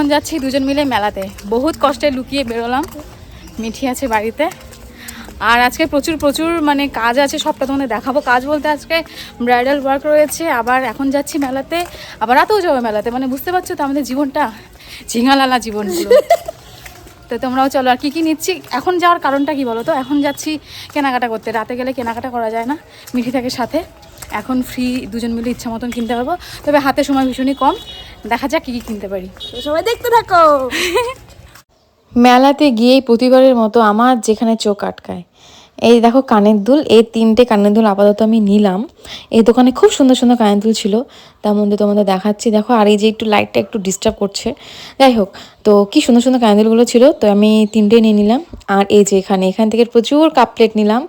এখন যাচ্ছি দুজন মিলে মেলাতে। বহুত কষ্টে লুকিয়ে বেরোলাম। মিঠি আছে বাড়িতে। আর আজকে প্রচুর প্রচুর মানে কাজ আছে, সবটা তোমাদের দেখাবো। কাজ বলতে আজকে ব্রাইডাল ওয়ার্ক রয়েছে, আবার এখন যাচ্ছি মেলাতে। আবার রাতেও যাব মেলাতে মানে বুঝতে পারছ তো আমাদের জীবনটা? ঝিঙালালা জীবন তো তোমরাও চলো, আর কী কী নিচ্ছি? এখন যাওয়ার কারণটা কি বলো তো? এখন যাচ্ছি কেনাকাটা করতে। রাতে গেলে কেনাকাটা করা যায় না মিঠি থাকে সাথে। এখন ফ্রি দুজন মিলে ইচ্ছা মতন কিনতে পারব। তবে হাতে সময় ভীষণই কম। দেখা যাক কী কী কিনতে পারি। সবাই দেখতে থাকো। মেলাতে গিয়েই প্রতিবারের মতো আমার যেখানে চোখ আটকায়। এই দেখো কানের দুল, এই তিনটে কানের দুল আপাতত আমি নিলাম। এই দোকানে খুব সুন্দর সুন্দর কানের দুল ছিল, তার মধ্যে তোমাদের দেখাচ্ছি। দেখো, আর এই যে একটু লাইটটা একটু ডিস্টার্ব করছে। যাই হোক, তো কি সুন্দর সুন্দর কানের দুলগুলো ছিল, তো আমি তিনটে নিয়ে নিলাম। আর এই যে এখানে, এখান থেকে প্রচুর কাপ প্লেট নিলাম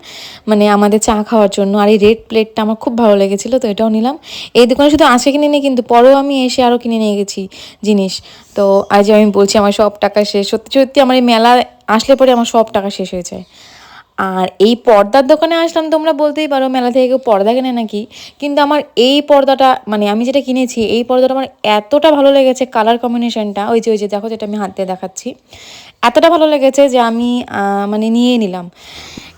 মানে আমাদের চা খাওয়ার জন্য। আর এই রেড প্লেটটা আমার খুব ভালো লেগেছিলো, তো এটাও নিলাম। এই দোকানে শুধু আসে কিনে নিই কিন্তু পরেও আমি এসে আরও কিনে নিয়ে গেছি জিনিস। তো আজ আমি বলছি, আমার সব টাকা শেষ। সত্যি সত্যি আমার এই মেলা আসলে পরে আমার সব টাকা শেষ হয়ে যায়। আর এই পর্দার দোকানে আসলাম, তোমরা বলতেই পারো মেলা থেকে কেউ পর্দা কেনে নাকি? কিন্তু আমার এই পর্দাটা মানে আমি যেটা কিনেছি, এই পর্দাটা আমার এতটা ভালো লেগেছে কালার কম্বিনেশনটা ওই যে ওই যে, দেখো যেটা আমি হাত দিয়ে দেখাচ্ছি। এতটা ভালো লেগেছে যে আমি মানে নিয়ে নিলাম।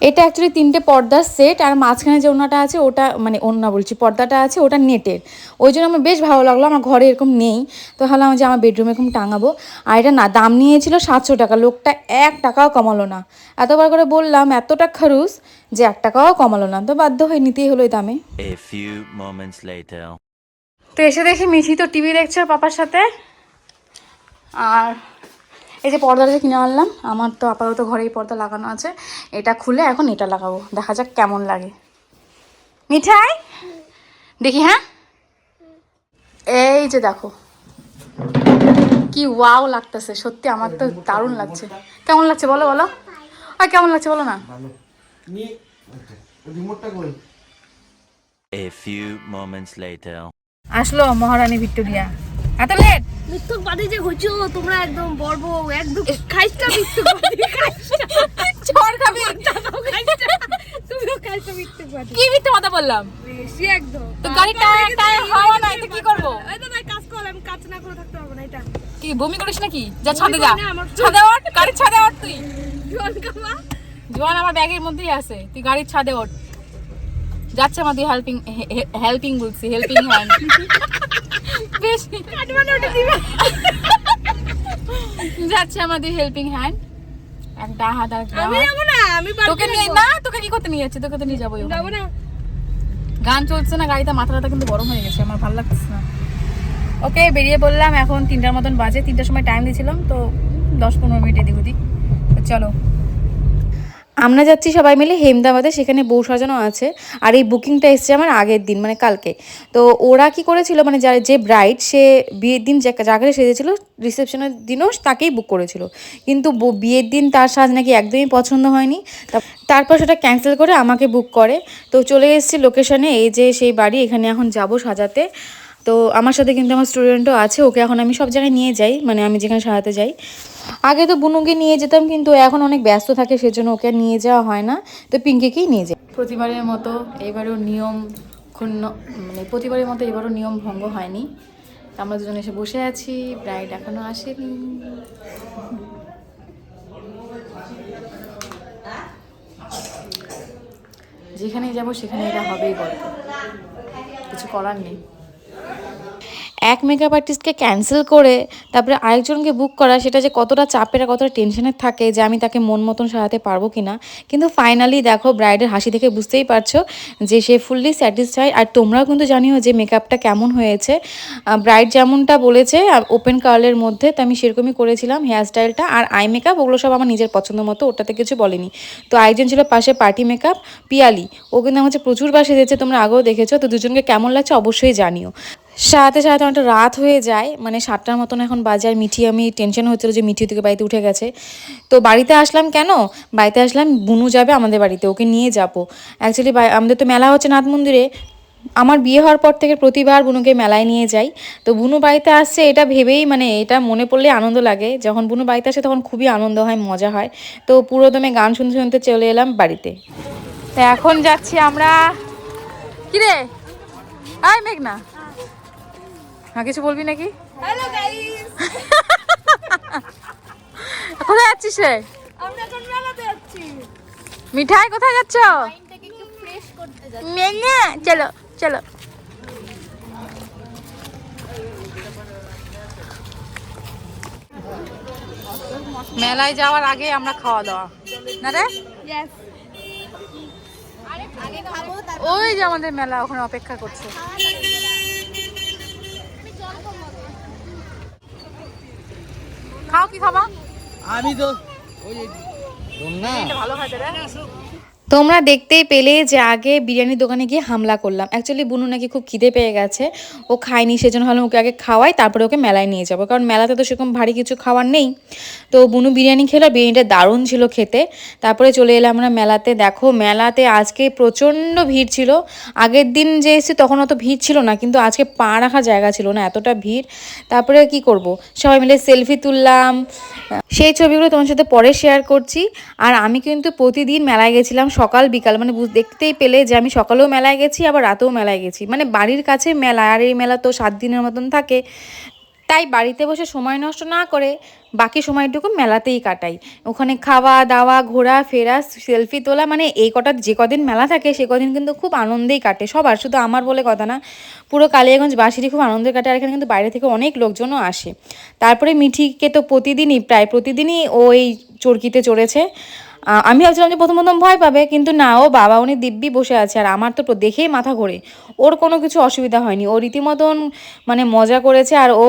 এটা অ্যাকচুয়ালি তিনটে পর্দার সেট আর মাঝখানে যে ওনাটা আছে ওটা মানে ওনা বলছি পর্দাটা আছে ওটা নেটের। ওই জন্য আমার বেশ ভালো লাগল আমার ঘরে এরকম নেই। তো ভাবলাম যে আমার বেডরুমে এরকম টাঙাবো। আর এটা না দাম নিয়েছিল সাতশো টাকা লোকটা এক টাকাও কমালো না। এতবার করে বললাম এতটা খরুস যে এক টাকাও কমালো না। তো বাধ্য হয়ে নিতেই হলো এই দামে. তো এসে দেখি মিঠি তো টিভি দেখছে পাপার সাথে। আর এই যে পর্দাটা কিনে আনলাম আমার তো আপাতত ঘরেই পর্দা লাগানো আছে। এটা খুলে এখন এটা লাগাবো। দেখা যাক কেমন লাগে। মিঠাই? দেখি হ্যাঁ? এই যে দেখো। কি ওয়াও লাগতেছে সত্যি আমার তো দারুণ লাগছে। কেমন লাগছে বলো বলো। আর কেমন লাগছে বলো না। রিমোটটা A few moments later. আসলো মহারানী ভিক্টোরিয়া। এত লেট মিথ্যক বাদে যে হইছো তোমরা একদম বর্ব একদম খাইস্টা মিথ্যক বাদে কি মিথ্যে কথা বললাম? বেশি একদম। তো গাড়ি টায়ার টায়ার হাওয়া নাই তো কি করব? এই তো ভাই কাজ কর আমি কাজ না করে থাকতে পারব না এটা কি বমি করিস নাকি? যা ছাদে যা। ছাদে ওঠ গাড়ির ছাদে ওঠ তুই। জোয়ান কামা। জোয়ান আমার ব্যাগের মধ্যেই আছে তুই গাড়ির ছাদে ওঠ। যাচ্ছে আমার আমাদের হেল্পিং হেল্পিং বলছি হেল্পিং হ্যান্ড বেশ। কাটমানে ওটা দিবে। যাচ্ছে আমাদের হেল্পিং হ্যান্ড একটা হাত আর আমি আমি তোকে নিয়ে। না তোকে কি করতে নিয়ে যাচ্ছে? তোকে তো নিয়ে যাব যাব না। গান চলছে না গাড়িতে মাথাটা কিন্তু গরম হয়ে গেছে আমার ভালো লাগছে না। ওকে বেরিয়ে বললাম এখন তিনটার মতন বাজে তিনটার সময় টাইম দিয়েছিলাম তো দশ পনেরো মিনিট এদিক ওদিক। চলো। আমরা যাচ্ছি সবাই মিলে হেমদাবাদে, সেখানে বউ সাজানো আছে। আর এই বুকিংটা এসছে আমার আগের দিন মানে কালকে। তো ওরা কি করেছিল মানে যার যে ব্রাইড সে বিয়ের দিন যাকে সেজেছিল রিসেপশনের দিনও তাকেই বুক করেছিল। কিন্তু বিয়ের দিন তার সাজ নাকি একদমই পছন্দ হয়নি। তারপর সেটা ক্যান্সেল করে আমাকে বুক করে। তো চলে এসেছি লোকেশনে এই যে সেই বাড়ি, এখানে এখন যাব সাজাতে। তো আমার সাথে কিন্তু আমার স্টুডেন্টও আছে, ওকে এখন আমি সব জায়গায় নিয়ে যাই মানে আমি যেখানে সারাতে যাই। আগে তো বুনুকে নিয়ে যেতাম, কিন্তু এখন অনেক ব্যস্ত থাকে, সেজন্য ওকে নিয়ে যাওয়া হয় না। তো পিঙ্কিকেই নিয়ে যাই। প্রতিবারের মতো এবারও নিয়ম ক্ষুণ্ণ মানে প্রতিবারের মতো এবারও নিয়ম ভঙ্গ হয়নি। আমরা দুজন এসে বসে আছি ব্রাইড এখনও আসেনি। যেখানেই যাব সেখানে এটা হবেই গল্প। কিছু করার নেই। এক মেকআপ আর্টিস্টকে ক্যান্সেল করে তারপরে আরেকজনকে বুক করা, সেটা যে কতটা চাপের কতটা টেনশনের থাকে যে আমি তাকে মন মতন সারাতে পারব কি না কিন্তু ফাইনালি দেখো ব্রাইডের হাসি দেখে বুঝতেই পারছ যে সে ফুললি স্যাটিসফাই আর তোমরাও কিন্তু জানিও যে মেকআপটা কেমন হয়েছে। ব্রাইড যেমনটা বলেছে ওপেন কার্লের মধ্যে তো আমি সেরকমই করেছিলাম হেয়ার স্টাইলটা আর আই মেকআপ ওগুলো সব আমার নিজের পছন্দ মতো, ওটাতে কিছু বলেনি। তো আরেকজন ছিল পাশে পার্টি মেকআপ পিয়ালি। ও কিন্তু আমার হচ্ছে প্রচুর বাসে সেজেছে, তোমরা আগেও দেখেছ। তো দুজনকে কেমন লাগছে অবশ্যই জানিও। সাথে সাথে অনেকটা রাত হয়ে যায় মানে সাতটার মতন এখন বাজে আর মিঠি, আমি টেনশন হচ্ছিল যে মিঠি থেকে বাড়িতে উঠে গেছে। তো বাড়িতে আসলাম কেন? বাড়িতে আসলাম, বুনু যাবে আমাদের বাড়িতে, ওকে নিয়ে যাব। অ্যাকচুয়ালি আমাদের তো মেলা হচ্ছে নাথ মন্দিরে। আমার বিয়ে হওয়ার পর থেকে প্রতিবার বুনুকে মেলায় নিয়ে যাই। তো বুনু বাড়িতে আসছে, এটা ভেবেই মানে এটা মনে পড়লে আনন্দ লাগে। যখন বুনু বাড়িতে আসে তখন খুবই আনন্দ হয়, মজা হয়। তো পুরো দমে গান শুনতে শুনতে চলে এলাম বাড়িতে। তো এখন যাচ্ছি আমরা কিরে? আয় মেঘনা। হ্যাঁ কিছু বলবি নাকি? হ্যালো গাইস যাচ্ছিস রে? আমরা এখন মেলাতে যাচ্ছি। মিঠাই কোথায় যাচ্ছ? মাইন্ডটাকে একটু ফ্রেশ করতে যাচ্ছি। মেনা চলো চলো। মেলায় যাওয়ার আগে আমরা খাওয়া দাওয়া। না রে? ওই যে আমাদের মেলা ওখানে অপেক্ষা করছে। খাও কি খাবা? আমি তো ওই ভালো খাইতে রে। তোমরা দেখতেই পেলে যে আগে বিরিয়ানির দোকানে গিয়ে হামলা করলাম। অ্যাকচুয়ালি বুনু নাকি খুব খিদে পেয়ে গেছে। ও খায়নি, সেজন্য হলো ওকে আগে খাওয়াই, তারপরে ওকে মেলায় নিয়ে যাব। কারণ মেলাতে তো সেরকম ভারী কিছু খাওয়ার নেই। তো বুনু বিরিয়ানি খেলো, বিরিয়ানিটা দারুণ ছিল খেতে। তারপরে চলে এলাম আমরা মেলাতে। দেখো, মেলাতে আজকে প্রচণ্ড ভিড় ছিল। আগের দিন যে এসেছি তখন অত ভিড় ছিল না, কিন্তু আজকে পা রাখার জায়গা ছিল না, এতটা ভিড়। তারপরে কি করব? সবাই মিলে সেলফি তুললাম। সেই ছবিগুলো তোমার সাথে পরে শেয়ার করছি। আর আমি কিন্তু প্রতিদিন মেলায় গেছিলাম, সকাল, বিকাল মানে দেখতেই পেলে যে আমি সকালেও মেলায় গেছি, আবার রাতেও মেলায় গেছি। মানে বাড়ির কাছে মেলা, আর এই মেলা তো সাত দিনের মতন থাকে। তাই বাড়িতে বসে সময় নষ্ট না করে বাকি সময়টুকু মেলাতেই কাটাই। ওখানে খাওয়া, দাওয়া, ঘোরা, ফেরা, সেলফি তোলা মানে এই কটা যে কদিন মেলা থাকে সে কদিন কিন্তু খুব আনন্দেই কাটে। সবার শুধু আমার বলে কথা না, পুরো কালিয়াগঞ্জ বাসিরই খুব আনন্দে কাটে আর এখানে কিন্তু বাইরে থেকে অনেক লোকজনও আসে। তারপরে মিঠিকে তো প্রতিদিনই, প্রায় প্রতিদিনই ও এই চরকিতে চড়েছে। আমি ভাবছিলাম যে প্রথম প্রথম ভয় পাবে, কিন্তু না, ও বাবা, উনি দিব্যি বসে আছে আর আমার তো দেখেই মাথা ঘোরে। ওর কোনো কিছু অসুবিধা হয়নি। ও রীতিমতন মানে মজা করেছে আর ও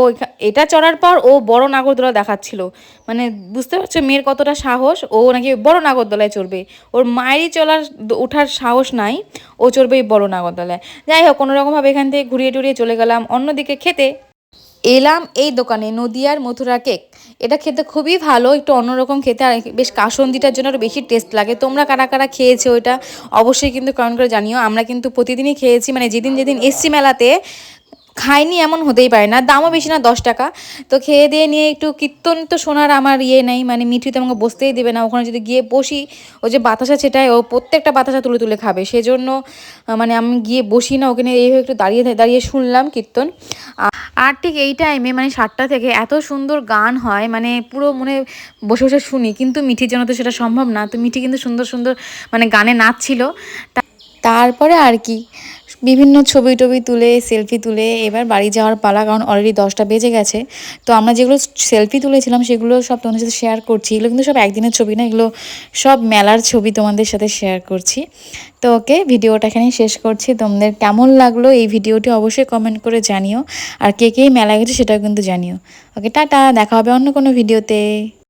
এটা চড়ার পর ও বড় নাগরদোলা দেখাচ্ছিল। মানে বুঝতে পারছ, মেয়ের কতটা সাহস, ও নাকি বড় নাগরদোলায় চড়বে। ওর মায়েরই চলার ওঠার সাহস নাই, ও চড়বে এই বড় নাগরদোলায়। যাই হোক, কোনোরকমভাবে এখান থেকে ঘুরিয়ে টুরিয়ে চলে গেলাম অন্যদিকে খেতে। এলাম এই দোকানে, নদিয়ার মথুরা কেক। এটা খেতে খুবই ভালো, একটু অন্যরকম খেতে, আর বেশ কাসন্দিটার জন্য আরও বেশি টেস্ট লাগে। তোমরা কারা কারা খেয়েছো ওইটা অবশ্যই কিন্তু কমেন্ট করে জানিও। আমরা কিন্তু প্রতিদিনই খেয়েছি মানে যেদিন যেদিন এসছি মেলাতে খাইনি এমন হতেই পারে না। দামও বেশি না, দশ টাকা। তো খেয়ে দিয়ে নিয়ে একটু কীর্তন তো শোনার আমার ইয়ে নেই মানে মিঠি তো আমাকে বসতেই দেবে না। ওখানে যদি গিয়ে বসি, ও যে বাতাসা সেটাই ও প্রত্যেকটা বাতাসা তুলে তুলে খাবে। সেজন্য মানে আমি গিয়ে বসি না, ওখানে এইভাবে একটু দাঁড়িয়ে দাঁড়িয়ে শুনলাম কীর্তন। আর ঠিক এই টাইমে মানে সাতটা থেকে এত সুন্দর গান হয় মানে পুরো মনে বসে বসে শুনি। কিন্তু মিঠির জন্য তো সেটা সম্ভব না। তো মিঠি কিন্তু সুন্দর সুন্দর মানে গানে নাচছিল। তারপরে আর কি। বিভিন্ন ছবি টবি তুলে সেলফি তুলে, এবার বাড়ি যাওয়ার পালা, কারণ অলরেডি দশটা বেজে গেছে। তো আমরা যেগুলো সেলফি তুলেছিলাম, সেগুলো সব তোমাদের সাথে শেয়ার করছি। এগুলো কিন্তু সব একদিনের ছবি না, এগুলো সব মেলার ছবি তোমাদের সাথে শেয়ার করছি। তো ওকে ভিডিওটা এখানেই শেষ করছি। তোমাদের কেমন লাগল এই ভিডিওটি অবশ্যই কমেন্ট করে জানিও। আর কে কে মেলা গেছে সেটাও কিন্তু জানিও। ওকে টাটা, দেখা হবে অন্য কোনো ভিডিওতে